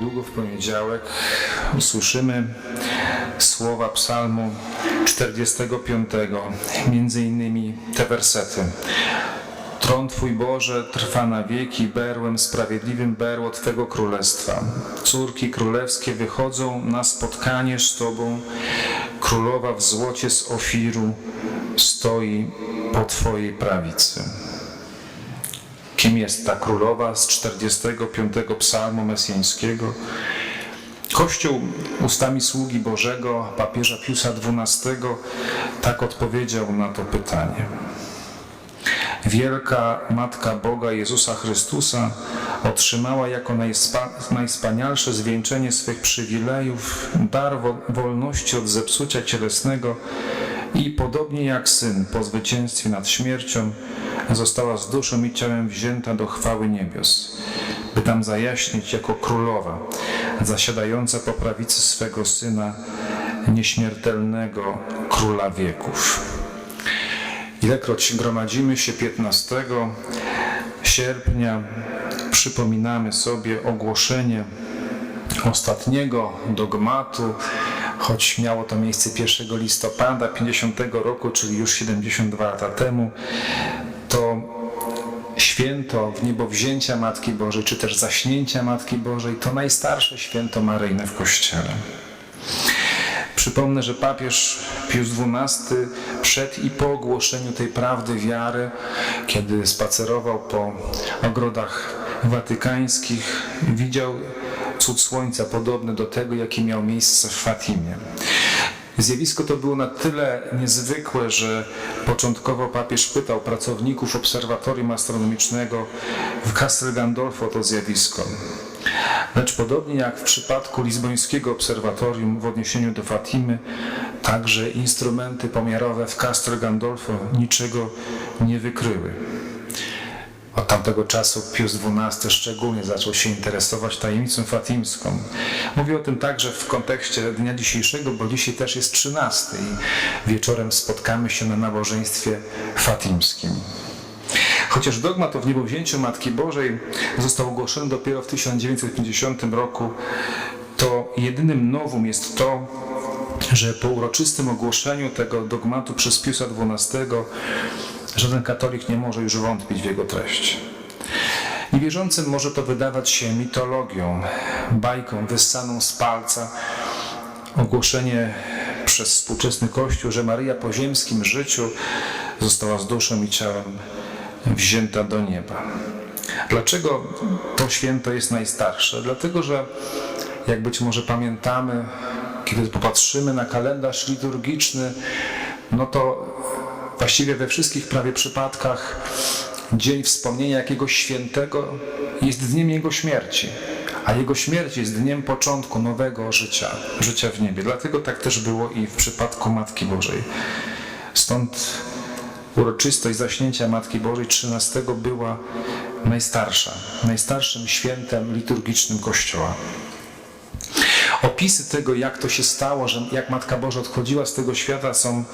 Niedługo w poniedziałek usłyszymy słowa psalmu 45, między innymi te wersety. Tron Twój Boże trwa na wieki, berłem sprawiedliwym berło Twego królestwa. Córki królewskie wychodzą na spotkanie z Tobą. Królowa w złocie z Ofiru stoi po Twojej prawicy. Kim jest ta królowa z 45 psalmu mesjańskiego? Kościół ustami sługi Bożego, papieża Piusa XII, tak odpowiedział na to pytanie. Wielka Matka Boga Jezusa Chrystusa otrzymała jako najspa, najspanialsze zwieńczenie swych przywilejów dar wo, wolności od zepsucia cielesnego i podobnie jak Syn po zwycięstwie nad śmiercią została z duszą i ciałem wzięta do chwały niebios, by tam zajaśnić jako królowa, zasiadająca po prawicy swego Syna, nieśmiertelnego Króla wieków. Ilekroć gromadzimy się 15 sierpnia, przypominamy sobie ogłoszenie ostatniego dogmatu, choć miało to miejsce 1 listopada 50 roku, czyli już 72 lata temu, to święto w niebo wzięcia Matki Bożej, czy też zaśnięcia Matki Bożej, to najstarsze święto maryjne w Kościele. Przypomnę, że papież Pius XII przed i po ogłoszeniu tej prawdy wiary, kiedy spacerował po ogrodach watykańskich, widział cud słońca podobny do tego, jaki miał miejsce w Fatimie. Zjawisko to było na tyle niezwykłe, że początkowo papież pytał pracowników obserwatorium astronomicznego w Castel Gandolfo to zjawisko. Lecz podobnie jak w przypadku lizbońskiego obserwatorium w odniesieniu do Fatimy, także instrumenty pomiarowe w Castel Gandolfo niczego nie wykryły. Od tamtego czasu Pius XII szczególnie zaczął się interesować tajemnicą fatimską. Mówię o tym także w kontekście dnia dzisiejszego, bo dzisiaj też jest 13 i wieczorem spotkamy się na nabożeństwie fatimskim. Chociaż dogmat o wniebowzięciu Matki Bożej został ogłoszony dopiero w 1950 roku, to jedynym nowum jest to, że po uroczystym ogłoszeniu tego dogmatu przez Piusa XII żaden katolik nie może już wątpić w jego treść. Niewierzącym może to wydawać się mitologią, bajką wyssaną z palca, ogłoszenie przez współczesny Kościół, że Maryja po ziemskim życiu została z duszą i ciałem wzięta do nieba. Dlaczego to święto jest najstarsze? Dlatego, że jak być może pamiętamy, kiedy popatrzymy na kalendarz liturgiczny, no to właściwie we wszystkich prawie przypadkach dzień wspomnienia jakiegoś świętego jest dniem jego śmierci, a jego śmierć jest dniem początku nowego życia, życia w niebie. Dlatego tak też było i w przypadku Matki Bożej. Stąd uroczystość zaśnięcia Matki Bożej 13 była najstarsza, najstarszym świętem liturgicznym Kościoła. Opisy tego, jak to się stało, że jak Matka Boża odchodziła z tego świata, są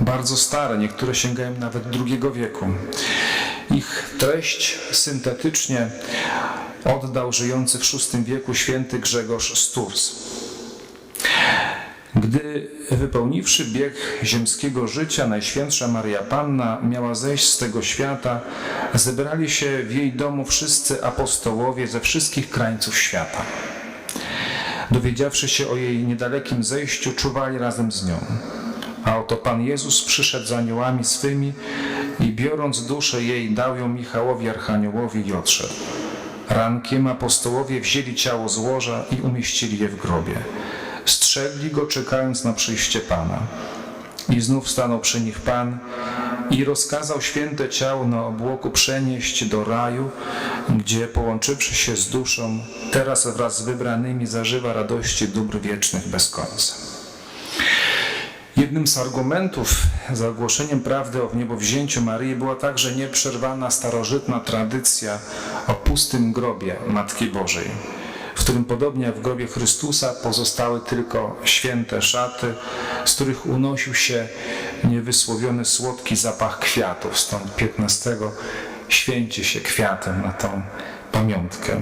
bardzo stare. Niektóre sięgają nawet II wieku. Ich treść syntetycznie oddał żyjący w VI wieku święty Grzegorz z Tours. Gdy wypełniwszy bieg ziemskiego życia, Najświętsza Maria Panna miała zejść z tego świata, zebrali się w jej domu wszyscy apostołowie ze wszystkich krańców świata. Dowiedziawszy się o jej niedalekim zejściu, czuwali razem z nią. A oto Pan Jezus przyszedł z aniołami swymi i biorąc duszę jej, dał ją Michałowi Archaniołowi i odszedł. Rankiem apostołowie wzięli ciało z łoża i umieścili je w grobie. Strzegli go, czekając na przyjście Pana. I znów stanął przy nich Pan i rozkazał święte ciało na obłoku przenieść do raju, gdzie połączywszy się z duszą, teraz wraz z wybranymi zażywa radości dóbr wiecznych bez końca. Jednym z argumentów za ogłoszeniem prawdy o wniebowzięciu Maryi była także nieprzerwana starożytna tradycja o pustym grobie Matki Bożej, w którym podobnie jak w grobie Chrystusa pozostały tylko święte szaty, z których unosił się niewysłowiony słodki zapach kwiatów. Stąd 15 święci się kwiatem na tą pamiątkę.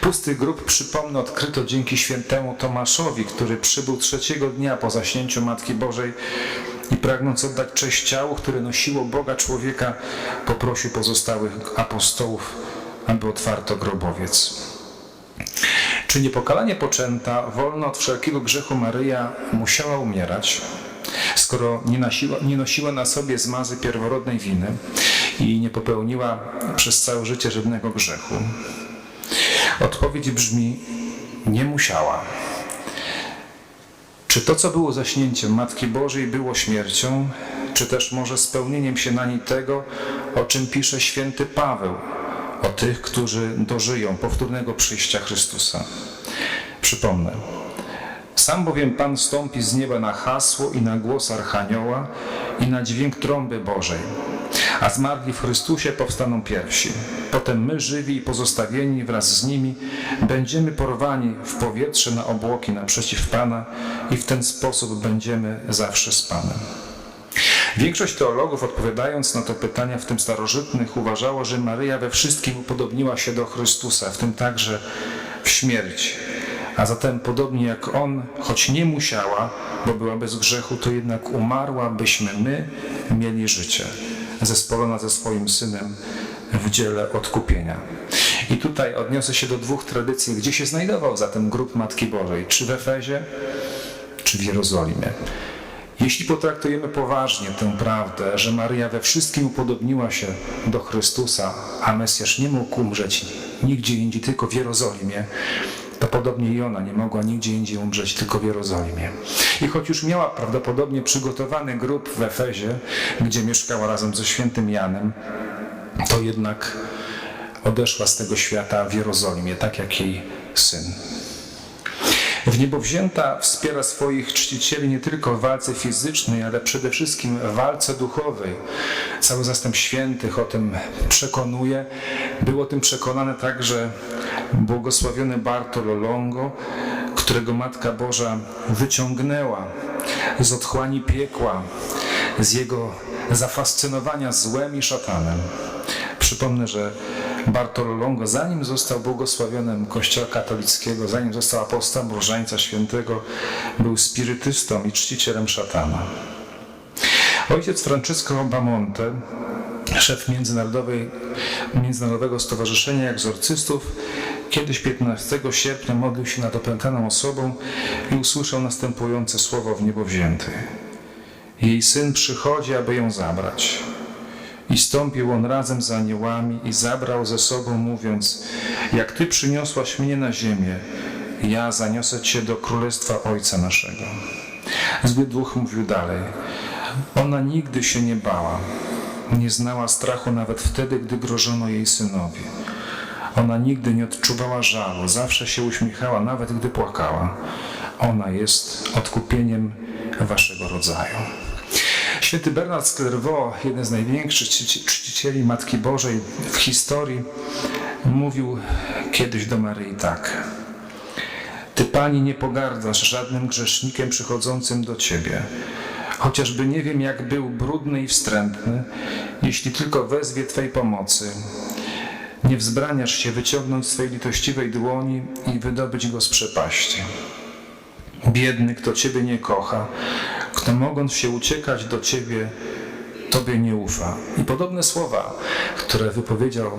Pusty grób, przypomnę, odkryto dzięki świętemu Tomaszowi, który przybył trzeciego dnia po zaśnięciu Matki Bożej i pragnąc oddać cześć ciału, które nosiło Boga człowieka, poprosił pozostałych apostołów, aby otwarto grobowiec. Czy niepokalanie poczęta, wolna od wszelkiego grzechu Maryja musiała umierać, skoro nie nosiła, nie nosiła na sobie zmazy pierworodnej winy i nie popełniła przez całe życie żadnego grzechu? Odpowiedź brzmi: nie musiała. Czy to, co było zaśnięciem Matki Bożej, było śmiercią, czy też może spełnieniem się na niej tego, o czym pisze święty Paweł, o tych, którzy dożyją powtórnego przyjścia Chrystusa? Przypomnę. Sam bowiem Pan stąpi z nieba na hasło i na głos Archanioła i na dźwięk trąby Bożej. A zmarli w Chrystusie powstaną pierwsi. Potem my, żywi i pozostawieni wraz z nimi, będziemy porwani w powietrze na obłoki naprzeciw Pana i w ten sposób będziemy zawsze z Panem. Większość teologów, odpowiadając na to pytania, w tym starożytnych, uważała, że Maryja we wszystkim upodobniła się do Chrystusa, w tym także w śmierci. A zatem, podobnie jak On, choć nie musiała, bo była bez grzechu, to jednak umarła, byśmy my mieli życie, zespolona ze swoim Synem w dziele odkupienia. I tutaj odniosę się do dwóch tradycji, gdzie się znajdował zatem grób Matki Bożej, czy w Efezie, czy w Jerozolimie. Jeśli potraktujemy poważnie tę prawdę, że Maryja we wszystkim upodobniła się do Chrystusa, a Mesjasz nie mógł umrzeć nigdzie indziej, tylko w Jerozolimie, to podobnie i ona nie mogła nigdzie indziej umrzeć, tylko w Jerozolimie. I choć już miała prawdopodobnie przygotowany grób w Efezie, gdzie mieszkała razem ze świętym Janem, to jednak odeszła z tego świata w Jerozolimie, tak jak jej syn. W niebo wzięta wspiera swoich czcicieli nie tylko w walce fizycznej, ale przede wszystkim w walce duchowej. Cały zastęp świętych o tym przekonuje. Był o tym przekonany także błogosławiony Bartolo Longo, którego Matka Boża wyciągnęła z otchłani piekła, z jego zafascynowania złem i szatanem. Przypomnę, że Bartolo Longo, zanim został błogosławionym Kościoła katolickiego, zanim został apostołem Różańca Świętego, był spirytystą i czcicielem szatana. Ojciec Francesco Bamonte, szef Międzynarodowego Stowarzyszenia Egzorcystów, kiedyś 15 sierpnia modlił się nad opętaną osobą i usłyszał następujące słowo w niebo wzięty. Jej syn przychodzi, aby ją zabrać. I stąpił on razem z aniołami i zabrał ze sobą, mówiąc: Jak ty przyniosłaś mnie na ziemię, ja zaniosę cię do królestwa Ojca naszego. Zły duch mówił dalej: Ona nigdy się nie bała, nie znała strachu nawet wtedy, gdy grożono jej synowi. Ona nigdy nie odczuwała żalu, zawsze się uśmiechała, nawet gdy płakała. Ona jest odkupieniem waszego rodzaju. Święty Bernard z Clairvaux, jeden z największych czcicieli Matki Bożej w historii, mówił kiedyś do Maryi tak. Ty, Pani, nie pogardzasz żadnym grzesznikiem przychodzącym do Ciebie. Chociażby nie wiem, jak był brudny i wstrętny, jeśli tylko wezwie Twej pomocy. Nie wzbraniasz się wyciągnąć swej litościwej dłoni i wydobyć go z przepaści. Biedny, kto Ciebie nie kocha, kto mogąc się uciekać do Ciebie, Tobie nie ufa. I podobne słowa, które wypowiedział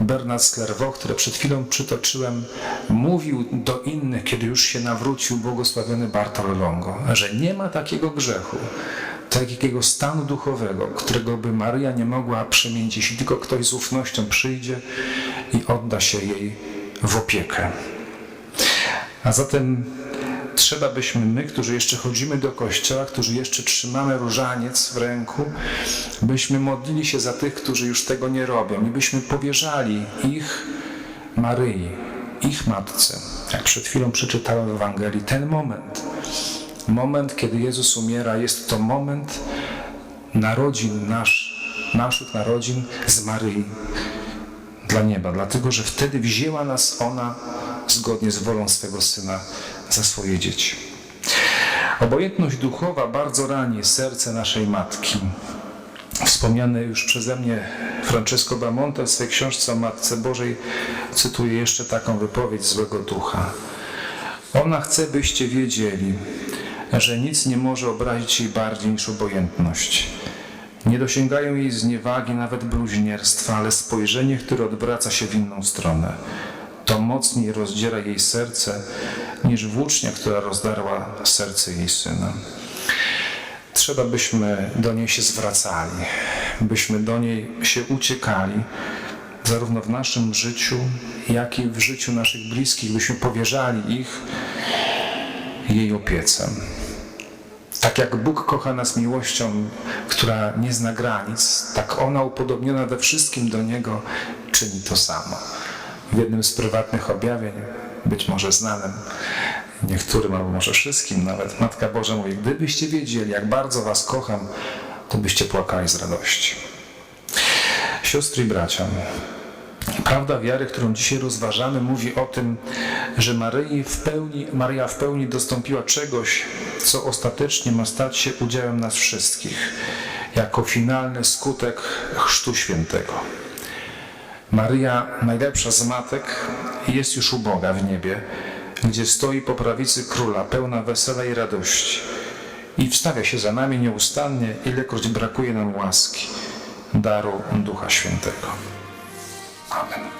Bernard Clairvaux, które przed chwilą przytoczyłem, mówił do innych, kiedy już się nawrócił błogosławiony Bartolo Longo, że nie ma takiego grzechu, takiego stanu duchowego, którego by Maryja nie mogła przemienić, jeśli tylko ktoś z ufnością przyjdzie i odda się jej w opiekę. A zatem trzeba byśmy my, którzy jeszcze chodzimy do kościoła, którzy jeszcze trzymamy różaniec w ręku, byśmy modlili się za tych, którzy już tego nie robią i byśmy powierzali ich Maryi, ich matce. Jak przed chwilą przeczytałem w Ewangelii, ten moment, moment, kiedy Jezus umiera, jest to moment narodzin nasz, naszych narodzin z Maryi dla nieba, dlatego że wtedy wzięła nas ona zgodnie z wolą swego Syna za swoje dzieci. Obojętność duchowa bardzo rani serce naszej matki. Wspomniany już przeze mnie Francesco Bamonte w swej książce o Matce Bożej cytuje jeszcze taką wypowiedź złego ducha. Ona chce, byście wiedzieli, że nic nie może obrazić jej bardziej niż obojętność. Nie dosięgają jej zniewagi, nawet bluźnierstwa, ale spojrzenie, które odwraca się w inną stronę. To mocniej rozdziera jej serce niż włócznia, która rozdarła serce jej syna. Trzeba byśmy do niej się zwracali, byśmy do niej się uciekali, zarówno w naszym życiu, jak i w życiu naszych bliskich, byśmy powierzali ich jej opiece. Tak jak Bóg kocha nas miłością, która nie zna granic, tak ona upodobniona we wszystkim do Niego czyni to samo. W jednym z prywatnych objawień, być może znanym niektórym, albo może wszystkim, nawet Matka Boża mówi, gdybyście wiedzieli, jak bardzo Was kocham, to byście płakali z radości. Siostry i bracia, Prawda wiary, którą dzisiaj rozważamy, mówi o tym, że Maryi w pełni, Maria w pełni dostąpiła czegoś, co ostatecznie ma stać się udziałem nas wszystkich, jako finalny skutek Chrztu Świętego. Maryja, najlepsza z matek, jest już u Boga w niebie, gdzie stoi po prawicy króla, pełna wesela i radości. I wstawia się za nami nieustannie, ilekroć brakuje nam łaski, daru Ducha Świętego. Amen.